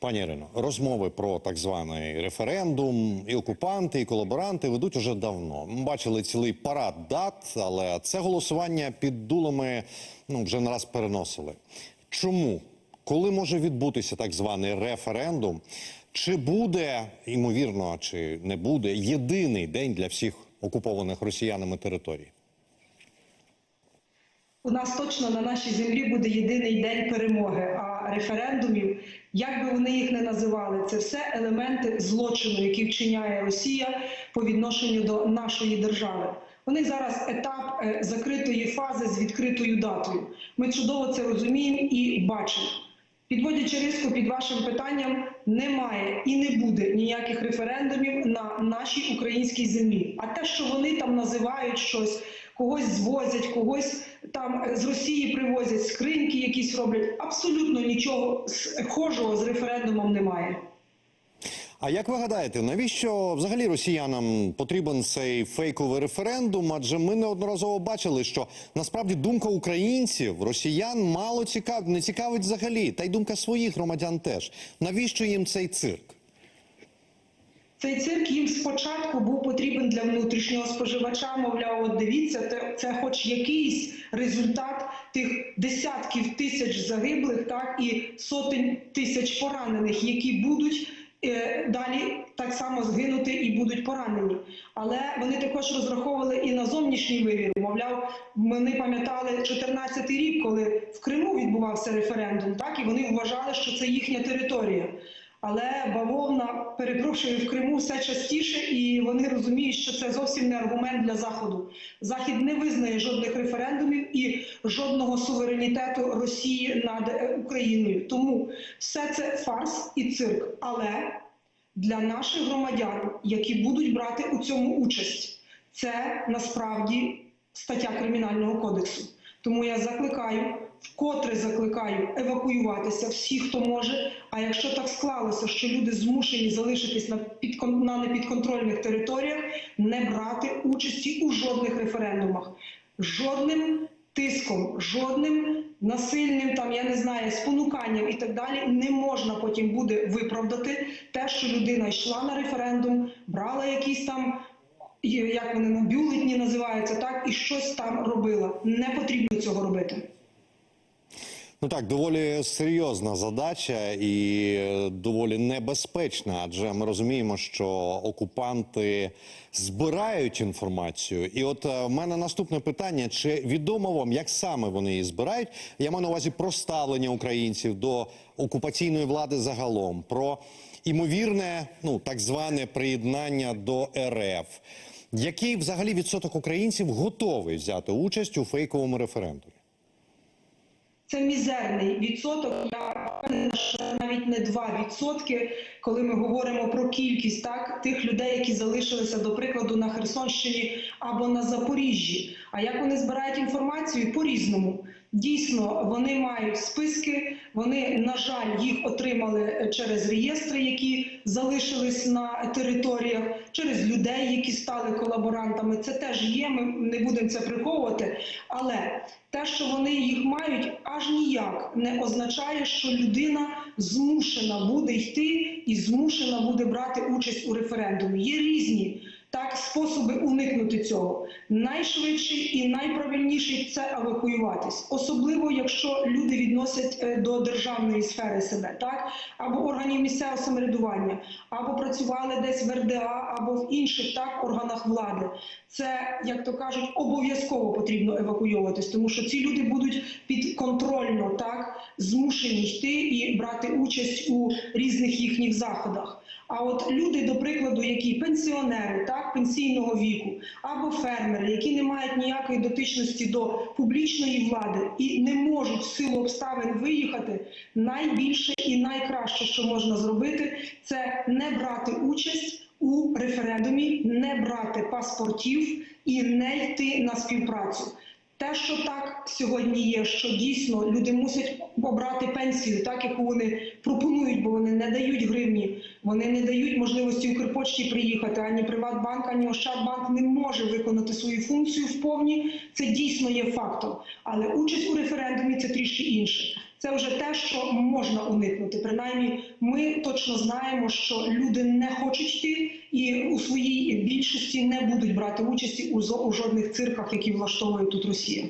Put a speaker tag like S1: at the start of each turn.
S1: Пані Ірино, розмови про так званий референдум і окупанти, і колаборанти ведуть уже давно. Ми бачили цілий парад дат, але це голосування під дулами ну вже не раз переносили. Чому? Коли може відбутися так званий референдум? Чи буде ймовірно, чи не буде єдиний день для всіх окупованих росіянами територій?
S2: У нас точно на нашій землі буде єдиний день перемоги. А референдумів, як би вони їх не називали, це все елементи злочину, які вчиняє Росія по відношенню до нашої держави. Вони зараз етап е, закритої фази з відкритою датою. Ми чудово це розуміємо і бачимо. Підводячи риску під вашим питанням, немає і не буде ніяких референдумів на нашій українській землі. А те, що вони там називають щось, когось звозять, когось там з Росії привозять скриньки, якісь роблять, абсолютно нічого схожого з референдумом немає.
S1: А як ви гадаєте, навіщо взагалі росіянам потрібен цей фейковий референдум? Адже ми неодноразово бачили, що насправді думка українців, росіян мало цікав... не цікавить взагалі, та й думка своїх громадян теж. Навіщо їм цей цирк?
S2: Цей цирк їм спочатку був потрібен для внутрішнього споживача. Мовляв, от дивіться, це, це хоч якийсь результат тих десятків тисяч загиблих, так і сотень тисяч поранених, які будуть. е, Далі так само згинути і будуть поранені, але вони також розраховували і на зовнішній вивір. Мовляв, вони пам'ятали 14-й рік, коли в Криму відбувався референдум, так і вони вважали, що це їхня територія. Але бавовна перепрошую в Криму все частіше, і вони розуміють, що це зовсім не аргумент для заходу. Захід не визнає жодних референдумів і жодного суверенітету Росії над е, Україною. Тому все це фарс і цирк. Але для наших громадян, які будуть брати у цьому участь, це насправді стаття кримінального кодексу. Тому я закликаю, вкотре закликаю евакуюватися всі, хто може. А якщо так склалося, що люди змушені залишитись на підкон на непідконтрольних територіях, не брати участі у жодних референдумах, жодним тиском, жодним насильним там я не знаю спонуканням і так далі не можна потім буде виправдати те, що людина йшла на референдум, брала якісь там як вони ну, бюлетні називаються, так і щось там робила. Не потрібно цього робити.
S1: Ну так, доволі серйозна задача і е, доволі небезпечна, адже ми розуміємо, що окупанти збирають інформацію. І от е, в мене наступне питання: чи відомо вам, як саме вони її збирають? Я маю на увазі про ставлення українців до окупаційної влади загалом, про імовірне, ну так зване приєднання до РФ. Який взагалі відсоток українців готовий взяти участь у фейковому референдумі?
S2: Це мізерний відсоток. Я навіть не 2%, коли ми говоримо про кількість так тих людей, які залишилися до прикладу на Херсонщині або на Запоріжжі. А як вони збирають інформацію по різному? Дійсно, вони мають списки. Вони, на жаль, їх отримали через реєстри, які залишились на територіях, через людей, які стали колаборантами. Це теж є. Ми не будемо це приховувати. Але те, що вони їх мають, аж ніяк не означає, що людина змушена буде йти і змушена буде брати участь у референдумі. Є різні так способи уникнути цього. Найшвидший і найправильніший це евакуюватись, особливо якщо люди відносять е, до державної сфери себе, так або органів місцевого самоврядування, або працювали десь в РДА, або в інших так органах влади. Це як то кажуть, обов'язково потрібно евакуйовуватись, тому що ці люди будуть підконтрольно так змушені йти і брати участь у різних їхніх заходах. А от люди, до прикладу, які пенсіонери, так пенсійного віку, або фермери, які не мають ніякої дотичності до публічної влади і не можуть в силу обставин виїхати, найбільше і найкраще, що можна зробити, це не брати участь у референдумі, не брати паспортів і не йти на співпрацю. Те, що так сьогодні є, що дійсно люди мусять обрати пенсію, так яку вони пропонують, бо вони не дають гривні, вони не дають можливості Укрпочті приїхати. Ані Приватбанк, ані Ощадбанк не може виконати свою функцію в повні. Це дійсно є фактом. Але участь у референдумі це трішки інше. Це вже те, що можна уникнути. Принаймні, ми точно знаємо, що люди не хочуть йти і у своїй більшості не будуть брати участі у жодних цирках, які влаштовує тут Росія.